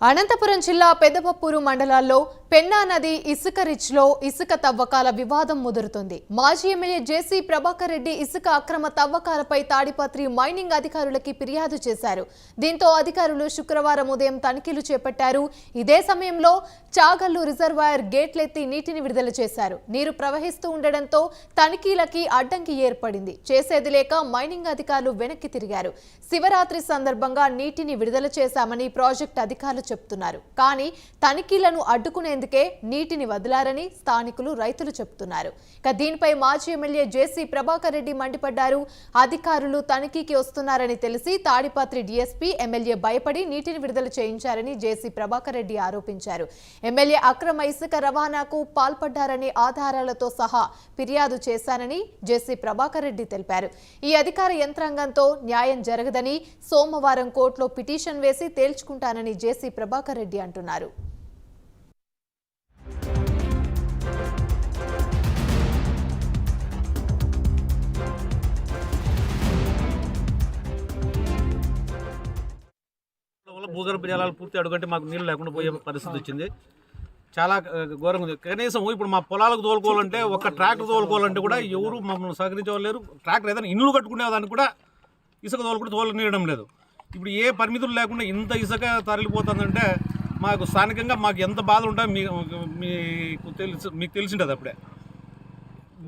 అనంతపురం జిల్లా పెద్దపప్పూరు మండలాల్లో పెన్నా నది ఇసుక రిచ్లో ఇసుక తవ్వకాల వివాదం ముదురుతుంది. మాజీ ఎమ్మెల్యే జేసీ ప్రభాకర్ రెడ్డి ఇసుక అక్రమ తవ్వకాలపై తాడిపత్రి మైనింగ్ అధికారులకి ఫిర్యాదు చేశారు. దీంతో అధికారులు శుక్రవారం ఉదయం తనిఖీలు చేపట్టారు. ఇదే సమయంలో చాగల్లు రిజర్వాయర్ గేట్లెత్తి నీటిని విడుదల చేశారు. నీరు ప్రవహిస్తూ ఉండడంతో తనిఖీలకి అడ్డంకి ఏర్పడింది. చేసేది లేక మైనింగ్ అధికారులు వెనక్కి తిరిగారు. శివరాత్రి సందర్భంగా నీటిని విడుదల చేశామని ప్రాజెక్ట్ అధికారులు చెప్తున్నారు. కానీ తనిఖీలను అడ్డుకునేందుకే నీటిని వదిలారని స్థానికులు రైతులు చెబుతున్నారు ఇక దీనిపై మాజీ ఎమ్మెల్యే జేసీ ప్రభాకర్ రెడ్డి మండిపడ్డారు. అధికారులు తనిఖీకి వస్తున్నారని తెలిసి తాడిపత్రి డీఎస్పీ ఎమ్మెల్యే భయపడి నీటిని విడుదల చేయించారని జేసీ ప్రభాకర్ రెడ్డి ఆరోపించారు. ఎమ్మెల్యే అక్రమ ఇసుక రవాణాకు పాల్పడ్డారనే ఆధారాలతో సహా ఫిర్యాదు చేశానని జేసీ ప్రభాకర్ రెడ్డి తెలిపారు. ఈ అధికార యంత్రాంగంతో న్యాయం జరగదని సోమవారం కోర్టులో పిటిషన్ వేసి తేల్చుకుంటానని జేసీ ప్రభాకర్ రెడ్డి అంటున్నారు. వల్ల భూగర్భ జలాలు పూర్తి అడుగంటే మాకు నీళ్ళు లేకుండా పోయే పరిస్థితి వచ్చింది. చాలా ఘోరంగా ఉంది. కనీసం ఇప్పుడు మా పొలాలకు తోలుకోవాలంటే ఒక ట్రాక్టర్ తోలుకోవాలంటే కూడా ఎవరు మమ్మల్ని సహకరించే లేరు. ట్రాక్టర్ ఏదైనా ఇల్లు కట్టుకునేదాన్ని కూడా ఇసుక తోలుకుంటే తోలనీయడం లేదు. ఇప్పుడు ఏ పరిమితులు లేకుండా ఇంత ఇసుక తరలిపోతుందంటే మాకు స్థానికంగా మాకు ఎంత బాధ ఉంటాయో మీ మీకు తెలుసు మీకు తెలిసింటుంది అప్పుడే.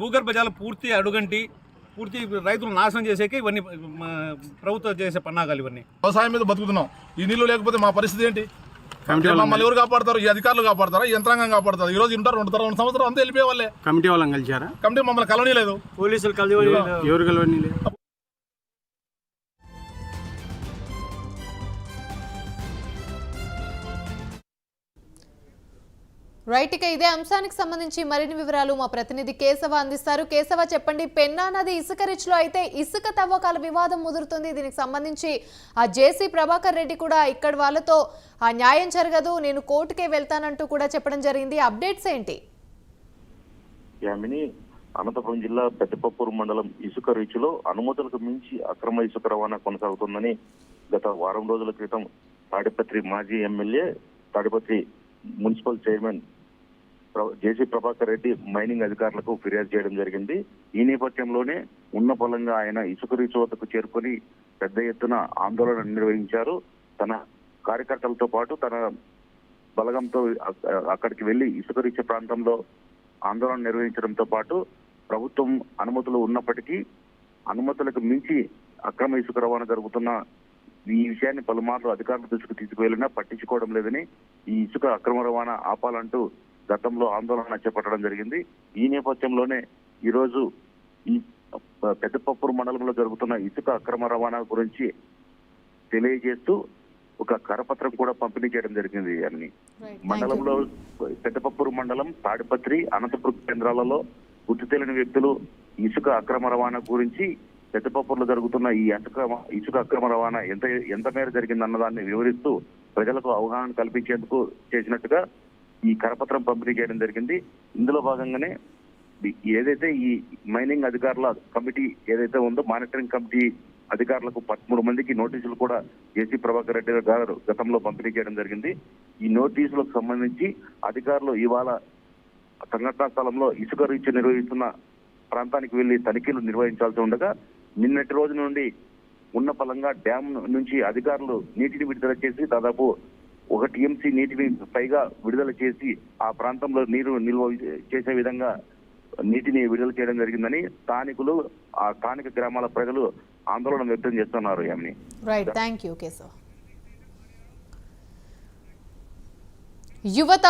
భూగర్భ జలం పూర్తి అడుగంటి పూర్తి రైతులు నాశనం చేసేకి ఇవన్నీ ప్రభుత్వం చేసే పన్నాగాలు ఇవన్నీ. వ్యవసాయం మీద బతుకుతున్నాం. ఈ నీళ్ళు లేకపోతే మా పరిస్థితి ఏంటి? మమ్మల్ని ఎవరు కాపాడతారు? ఈ అధికారులు కాపాడతారా? ఈ యంత్రాంగం కాపాడతారు? ఈ రోజు ఉంటారు రెండు తరం రెండు సంవత్సరాలు అంతా వెళ్ళిపోయే వాళ్ళే కమిటీ వాళ్ళని కలిచారా కమిటీ మమ్మల్ని కలవనీ లేదు పోలీసులు ఎవరు కలవని రైట్ ఇక ఇదే అంశానికి సంబంధించి మరిన్ని వివరాలు మా ప్రతినిధి కేశవ అందిస్తారు. కేశవ చెప్పండి పెన్నా నది ఇసుక రిచ్లో అయితే ఇసుక తవ్వకాల వివాదం ముదురుతుంది. దీనికి సంబంధించి ఆ జేసీ ప్రభాకర్ రెడ్డి కూడా ఇక్కడ వాళ్ళతో ఆ న్యాయం జరగదు నేను కోర్టుకే వెళ్తానంటూ కూడా చెప్పడం జరిగింది. అప్డేట్స్ ఏంటి? యామిని అనంతపురం జిల్లా పెద్దపప్పూరు మండలం ఇసుక రీచ్లో అనుమతులకు మించి అక్రమ ఇసుక రవాణా కొనసాగుతుందని గత వారం రోజుల క్రితం తాడిపత్రి మాజీ MLA Tadipatri municipal chairman JC Prabhakar Reddy mining అధికారులకు ఫిర్యాదు చేయడం జరిగింది. ఈ నేపథ్యంలోనే ఉన్న బలంగా ఆయన ఇసుక రీచ్ చేరుకొని పెద్ద ఎత్తున ఆందోళన నిర్వహించారు. తన కార్యకర్తలతో పాటు తన బలగంతో అక్కడికి వెళ్ళి ఇసుక రీచ ప్రాంతంలో ఆందోళన నిర్వహించడంతో పాటు ప్రభుత్వం అనుమతులు ఉన్నప్పటికీ అనుమతులకు మించి అక్రమ ఇసుక రవాణా జరుగుతున్న ఈ విషయాన్ని పలుమార్లు అధికారుల దృష్టికి తీసుకువెళ్ళినా పట్టించుకోవడం లేదని ఈ ఇసుక అక్రమ రవాణా ఆపాలంటూ గతంలో ఆందోళన చేపట్టడం జరిగింది. ఈ నేపథ్యంలోనే ఈ రోజు ఈ పెద్దపప్పూరు మండలంలో జరుగుతున్న ఇసుక అక్రమ రవాణా గురించి తెలియజేస్తూ ఒక కరపత్రం కూడా పంపిణీ చేయడం జరిగింది అన్ని. మండలంలో పెద్దపప్పూరు మండలం తాడిపత్రి అనంతపురం కేంద్రాలలో గుర్తు తెలియని వ్యక్తులు ఇసుక అక్రమ రవాణా గురించి పెద్దపప్పూరులో జరుగుతున్న ఈ అక్రమ ఇసుక అక్రమ రవాణా ఎంత ఎంత మేర జరిగిందన్న దాన్ని వివరిస్తూ ప్రజలకు అవగాహన కల్పించేందుకు చేసినట్టుగా ఈ కరపత్రం పంపిణీ చేయడం జరిగింది. ఇందులో భాగంగానే ఏదైతే ఈ మైనింగ్ అధికారుల కమిటీ ఏదైతే ఉందో మానిటరింగ్ కమిటీ అధికారులకు పదమూడు మందికి నోటీసులు కూడా ఏసీ ప్రభాకర్ రెడ్డి గారు గతంలో పంపిణీ చేయడం జరిగింది. ఈ నోటీసులకు సంబంధించి అధికారులు ఇవాళ సంఘటనా స్థలంలో ఇసుక రీచ్ నిర్వహిస్తున్న ప్రాంతానికి వెళ్ళి తనిఖీలు నిర్వహించాల్సి ఉండగా నిన్నటి రోజు నుండి ఉన్న ఫలంగా డ్యామ్ నుంచి అధికారులు నీటిని విడుదల చేసి దాదాపు ఒక టీఎంసీ నీటిని పైగా విడుదల చేసి ఆ ప్రాంతంలో నీరు నిల్వ చేసే విధంగా నీటిని విడుదల చేయడం జరిగిందని స్థానికులు ఆ స్థానిక గ్రామాల ప్రజలు ఆందోళన వ్యక్తం చేస్తున్నారు యామిని. రైట్ థ్యాంక్ యూ యువత